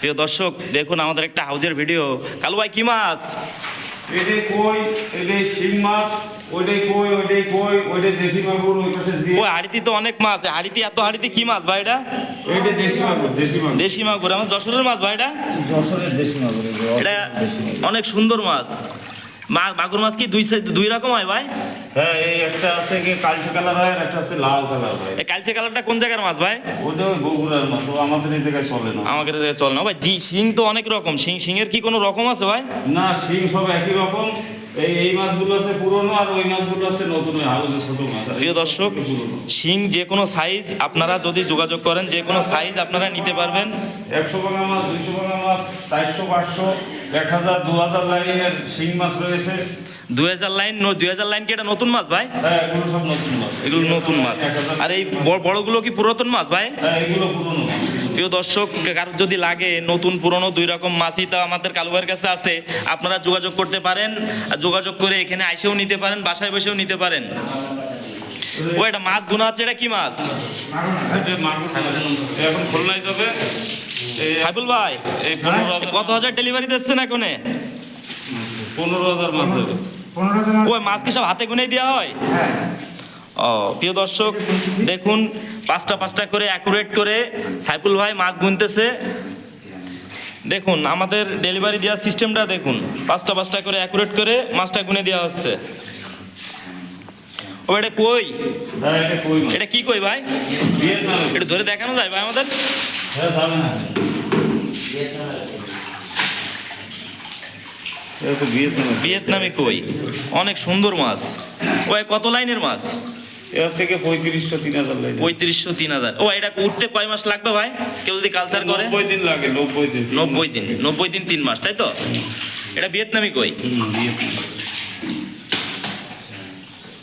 প্রিয় দর্শক দেখুন আমাদের একটা হাউজের ভিডিও। কালু ভাই কি মাছ? এটাই কই এটাই শিং মাছ ওইটাই কই ওইটাই কই ওইটাই দেশি মাগুর ওই পাশে জি ওই হাড়িতে তো অনেক মাছ। হাড়িতে এত হাড়িতে কি মাছ ভাই এটা? দেশি মাগুর দেশি মাগুর। দেশি মাগুর। আমার যশোরের মাছ ভাই এটা? যশোরের দেশি মাগুর এটা অনেক সুন্দর মাছ। মাগুর মাছ কি দুই দুই রকম হয় ভাই? হ্যাঁ এই একটা আছে কি কালচে কালার হয় আর একটা আছে লাল কালার হয়। এই কালচে কালারটা কোন জায়গার মাছ ভাই? ওটা বগুড়ার মাছ ও আমাদের এই জায়গায় চলে না। আমাদের এই জায়গায় চলে না। ভাই জি শিং তো অনেক রকম। শিং এর কি কোনো রকম আছে ভাই? না শিং সব একই রকম। এই এই মাছগুলো আছে পুরনো আর ওই মাছগুলো আছে নতুন হাউসে ছোট মাছ। প্রিয় দর্শক শিং যে কোনো সাইজ আপনারা যদি যোগাযোগ করেন যে কোনো সাইজ আপনারা নিতে পারবেন। একশো বাংলা মাছ দুইশো বাংলা মাছ চারশো পাঁচশো এক হাজার দু হাজার লাইনের শিং মাছ রয়েছে। দুই হাজার লাইন দুই হাজার লাইন কি এটা নতুন মাছ ভাই? হ্যাঁ এগুলো সব নতুন মাছ। এগুলো নতুন মাছ। আর এই বড়- বড়গুলো কি পুরাতন মাছ ভাই? হ্যাঁ এগুলো পুরনো মাছ। প্রিয় দর্শক কারোর যদি লাগে নতুন পুরনো দুই রকম মাছই তা আমাদের কালুভাইয়ের কাছে আছে। আপনারা যোগাযোগ করতে পারেন আর যোগাযোগ করে এখানে আইসেও নিতে পারেন বাসায় বসেও নিতে পারেন। ও এটা মাছ গুণা হচ্ছে এটা কি মাছ। এখন খুলনায় যাবে এই সাইফুল ভাই পনেরো হাজার কত হাজার ডেলিভারি দিচ্ছেন এখনে? পনেরো হাজার মাছ হবে পনেরো জন ওই মাছ কি সব হাতে গুনেই দেওয়া হয়? হ্যাঁ। ও প্রিয় দর্শক দেখুন পাঁচটা পাঁচটা করে অ্যাকুরেট করে সাইফুল ভাই মাছ গুনতেছে। দেখুন আমাদের ডেলিভারি দেওয়ার সিস্টেমটা দেখুন পাঁচটা পাঁচটা করে অ্যাকুরেট করে মাছটা গুনে দেওয়া হচ্ছে। ও এটা কই? এটা কি কই ভাই? এটা ধরে দেখানো যায় ভাই আমাদের? ভিয়েতনামি কই? অনেক সুন্দর মাছ। ওই কত লাইনের মাছ? এর থেকে পঁয়ত্রিশশো তিন হাজার লাগে পঁয়ত্রিশশো তিন হাজার। ও এটা উঠতে কয় মাস লাগবে ভাই? কেউ যদি কালচার করে? নব্বই দিন লাগে নব্বই দিন নব্বই দিন নব্বই দিন তিন মাস তাই তো? এটা ভিয়েতনামি কই?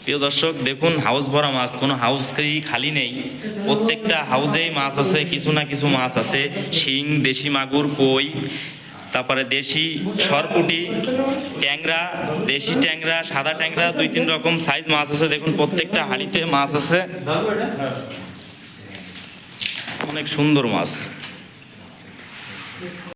প্রিয় দর্শক দেখুন হাউস ভরা মাছ কোনো হাউসকেই খালি নেই। প্রত্যেকটা হাউসেই মাছ আছে কিছু না কিছু মাছ আছে। শিং দেশি মাগুর কই? তারপরে দেশি সরপুটি, ট্যাংরা, দেশি ট্যাংরা, সাদা ট্যাংরা, দুই তিন রকম সাইজ মাছ আছে। দেখুন, প্রত্যেকটা হাঁড়িতে মাছ আছে। অনেক সুন্দর মাছ।